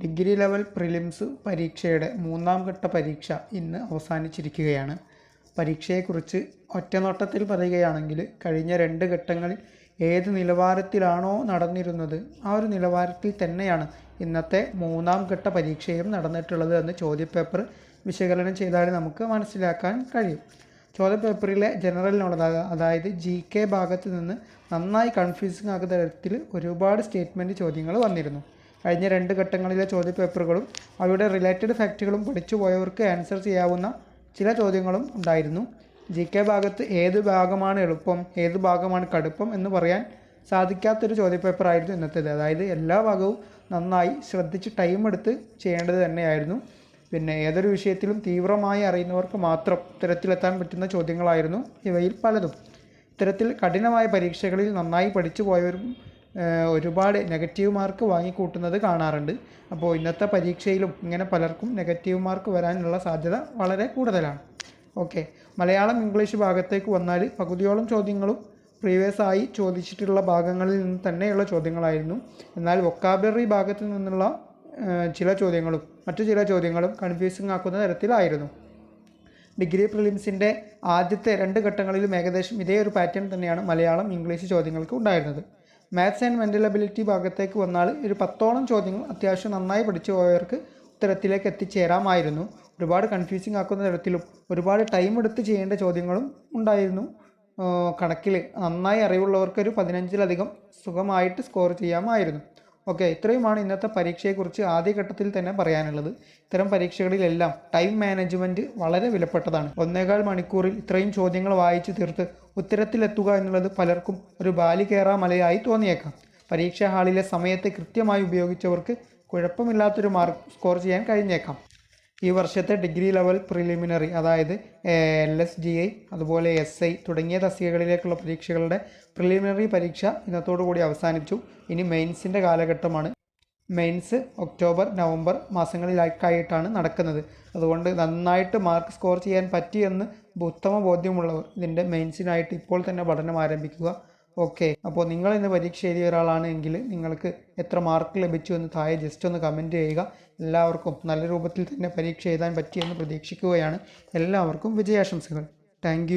Degree level prelims പരീക്ഷയുടെ മൂന്നാം ഘട്ട പരീക്ഷ ഇന്ന് അവസാനിച്ചിരിക്കുകയാണ്. പരീക്ഷയെക്കുറിച്ച് ഒറ്റനോട്ടത്തിൽ പറയുകയാണെങ്കിൽ കഴിഞ്ഞ രണ്ട് ഘട്ടങ്ങളിൽ ഏത് നിലവാരത്തിലാണോ നടന്നിരുന്നത് ആ ഒരു നിലവാരത്തിൽ തന്നെയാണ് ഇന്നത്തെ മൂന്നാം ഘട്ട പരീക്ഷയും നടന്നിട്ടുള്ളത് എന്ന് ചോദ്യപേപ്പർ വിശകലനം ചെയ്താൽ നമുക്ക് മനസ്സിലാക്കാൻ കഴിയും. ചോദ്യപേപ്പറിലെ ജനറൽ നോളജ് അതായത് ജി കെ ഭാഗത്ത് നിന്ന് നന്നായി കൺഫ്യൂസിങ് ആകുന്ന തരത്തിൽ ഒരുപാട് സ്റ്റേറ്റ്മെന്റ് ചോദ്യങ്ങൾ വന്നിരുന്നു. കഴിഞ്ഞ രണ്ട് ഘട്ടങ്ങളിലെ ചോദ്യപേപ്പറുകളും അവയുടെ റിലേറ്റഡ് ഫാക്റ്റുകളും പഠിച്ചു പോയവർക്ക് ആൻസർ ചെയ്യാവുന്ന ചില ചോദ്യങ്ങളും ഉണ്ടായിരുന്നു. ജി കെ ഭാഗത്ത് ഏത് ഭാഗമാണ് എളുപ്പം ഏത് ഭാഗമാണ് കടുപ്പം എന്ന് പറയാൻ സാധിക്കാത്തൊരു ചോദ്യപേപ്പറായിരുന്നു ഇന്നത്തേത്. അതായത് എല്ലാ ഭാഗവും നന്നായി ശ്രദ്ധിച്ച് ടൈം എടുത്ത് ചെയ്യേണ്ടത് തന്നെയായിരുന്നു. പിന്നെ ഏതൊരു വിഷയത്തിലും തീവ്രമായി അറിയുന്നവർക്ക് മാത്രം ഇത്തരത്തിലെത്താൻ പറ്റുന്ന ചോദ്യങ്ങളായിരുന്നു ഇവയിൽ പലതും. ഇത്തരത്തിൽ കഠിനമായ പരീക്ഷകളിൽ നന്നായി പഠിച്ചു പോയവരും ഒരുപാട് നെഗറ്റീവ് മാർക്ക് വാങ്ങിക്കൂട്ടുന്നത് കാണാറുണ്ട്. അപ്പോൾ ഇന്നത്തെ പരീക്ഷയിലും ഇങ്ങനെ പലർക്കും നെഗറ്റീവ് മാർക്ക് വരാനുള്ള സാധ്യത വളരെ കൂടുതലാണ്. ഓക്കെ. മലയാളം ഇംഗ്ലീഷ് ഭാഗത്തേക്ക് വന്നാൽ പകുതിയോളം ചോദ്യങ്ങളും പ്രീവിയസ് ആയി ചോദിച്ചിട്ടുള്ള ഭാഗങ്ങളിൽ നിന്ന് തന്നെയുള്ള ചോദ്യങ്ങളായിരുന്നു. എന്നാൽ വൊക്കാബുലറി ഭാഗത്തു നിന്നുള്ള ചില ചോദ്യങ്ങളും മറ്റു ചില ചോദ്യങ്ങളും കൺഫ്യൂസിങ് ആക്കുന്ന തരത്തിലായിരുന്നു. ഡിഗ്രി പ്രിലിംസിന്റെ ആദ്യത്തെ രണ്ട് ഘട്ടങ്ങളിലും ഏകദേശം ഇതേ ഒരു പാറ്റേൺ തന്നെയാണ് മലയാളം ഇംഗ്ലീഷ് ചോദ്യങ്ങൾക്ക് ഉണ്ടായിരുന്നത്. മാത്സ് ആൻഡ് മെന്റൽ അബിലിറ്റി ഭാഗത്തേക്ക് വന്നാൽ ഒരു പത്തോളം ചോദ്യങ്ങൾ അത്യാവശ്യം നന്നായി പഠിച്ചു പോയവർക്ക് ഉത്തരത്തിലേക്ക് എത്തിച്ചേരാമായിരുന്നു. ഒരുപാട് കൺഫ്യൂസിങ് ആക്കുന്ന തരത്തിലും ഒരുപാട് ടൈം എടുത്ത് ചെയ്യേണ്ട ചോദ്യങ്ങളും ഉണ്ടായിരുന്നു. കണക്കിൽ നന്നായി അറിവുള്ളവർക്കൊരു പതിനഞ്ചിലധികം സുഖമായിട്ട് സ്കോർ ചെയ്യാമായിരുന്നു. ഓക്കെ ഇത്രയുമാണ് ഇന്നത്തെ പരീക്ഷയെക്കുറിച്ച് ആദ്യഘട്ടത്തിൽ തന്നെ പറയാനുള്ളത്. ഇത്തരം പരീക്ഷകളിലെല്ലാം ടൈം മാനേജ്മെന്റ് വളരെ വിലപ്പെട്ടതാണ്. ഒന്നേകാൽ മണിക്കൂറിൽ ഇത്രയും ചോദ്യങ്ങൾ വായിച്ചു തീർത്ത് ഉത്തരത്തിലെത്തുക എന്നുള്ളത് പലർക്കും ഒരു ബാലികേറാ മലയായി തോന്നിയേക്കാം. പരീക്ഷാ ഹാളിലെ സമയത്തെ കൃത്യമായി ഉപയോഗിച്ചവർക്ക് കുഴപ്പമില്ലാത്തൊരു മാർക്ക് സ്കോർ ചെയ്യാൻ കഴിഞ്ഞേക്കാം. ഈ വർഷത്തെ ഡിഗ്രി ലെവൽ പ്രിലിമിനറി അതായത് എൽ എസ് ജി ഐ അതുപോലെ എസ് ഐ തുടങ്ങിയ തസ്തികകളിലേക്കുള്ള പരീക്ഷകളുടെ പ്രിലിമിനറി പരീക്ഷ ഇന്നത്തോടു കൂടി അവസാനിച്ചു ഇനി മെയിൻസിന്റെ കാലഘട്ടമാണ്. മെയിൻസ് ഒക്ടോബർ നവംബർ മാസങ്ങളിലായിട്ടാണ് നടക്കുന്നത്. അതുകൊണ്ട് നന്നായിട്ട് മാർക്ക് സ്കോർ ചെയ്യാൻ പറ്റിയെന്ന് ഉത്തമ ബോധ്യമുള്ളവർ ഇതിന്റെ മെയിൻസിനായിട്ട് ഇപ്പോൾ തന്നെ പഠനം ആരംഭിക്കുക. ഓക്കെ അപ്പോൾ നിങ്ങൾ ഇന്ന് പരീക്ഷ എഴുതിയ ഒരാളാണ് എങ്കിൽ നിങ്ങൾക്ക് എത്ര മാർക്ക് ലഭിച്ചു എന്ന് താഴെ ജസ്റ്റ് ഒന്ന് കമന്റ് ചെയ്യുക. എല്ലാവർക്കും നല്ല രൂപത്തിൽ തന്നെ പരീക്ഷ എഴുതാൻ പറ്റിയെന്ന് പ്രതീക്ഷിക്കുകയാണ്. എല്ലാവർക്കും വിജയാശംസകൾ. താങ്ക്